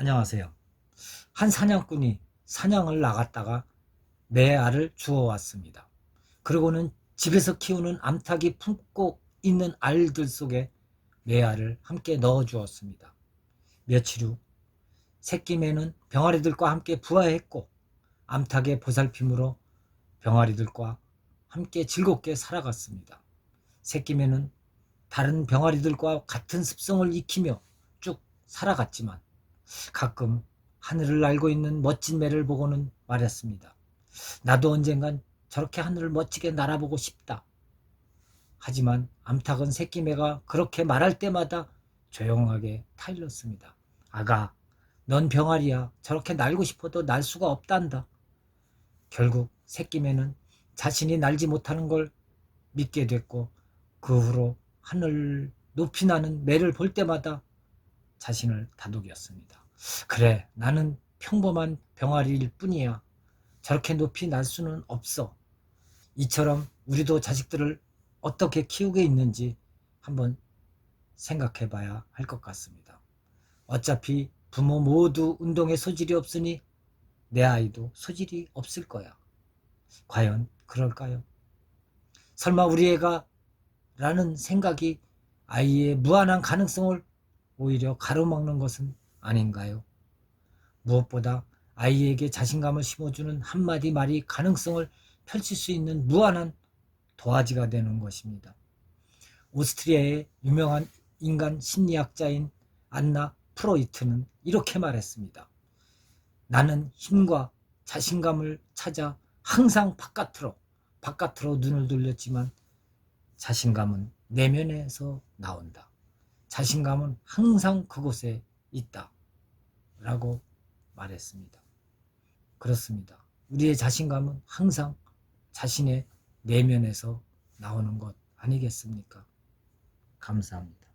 안녕하세요. 한 사냥꾼이 사냥을 나갔다가 내 알을 주워왔습니다. 그러고는 집에서 키우는 암탉이 품고 있는 알들 속에 내 알을 함께 넣어 주었습니다. 며칠 후 새끼 매는 병아리들과 함께 부화했고 암탉의 보살핌으로 병아리들과 함께 즐겁게 살아갔습니다. 새끼 매는 다른 병아리들과 같은 습성을 익히며 쭉 살아갔지만 가끔 하늘을 날고 있는 멋진 매를 보고는 말했습니다. 나도 언젠간 저렇게 하늘을 멋지게 날아보고 싶다. 하지만 암탉은 새끼 매가 그렇게 말할 때마다 조용하게 타일렀습니다. 아가, 넌 병아리야. 저렇게 날고 싶어도 날 수가 없단다. 결국 새끼 매는 자신이 날지 못하는 걸 믿게 됐고 그 후로 하늘 높이 나는 매를 볼 때마다 자신을 다독였습니다. 그래, 나는 평범한 병아리일 뿐이야. 저렇게 높이 날 수는 없어. 이처럼 우리도 자식들을 어떻게 키우게 있는지 한번 생각해 봐야 할 것 같습니다. 어차피 부모 모두 운동에 소질이 없으니 내 아이도 소질이 없을 거야. 과연 그럴까요? 설마 우리 애가 라는 생각이 아이의 무한한 가능성을 오히려 가로막는 것은 아닌가요? 무엇보다 아이에게 자신감을 심어주는 한마디 말이 가능성을 펼칠 수 있는 무한한 도화지가 되는 것입니다. 오스트리아의 유명한 인간 심리학자인 안나 프로이트는 이렇게 말했습니다. 나는 힘과 자신감을 찾아 항상 바깥으로, 바깥으로 눈을 돌렸지만 자신감은 내면에서 나온다. 자신감은 항상 그곳에 있다. 라고 말했습니다. 그렇습니다. 우리의 자신감은 항상 자신의 내면에서 나오는 것 아니겠습니까? 감사합니다.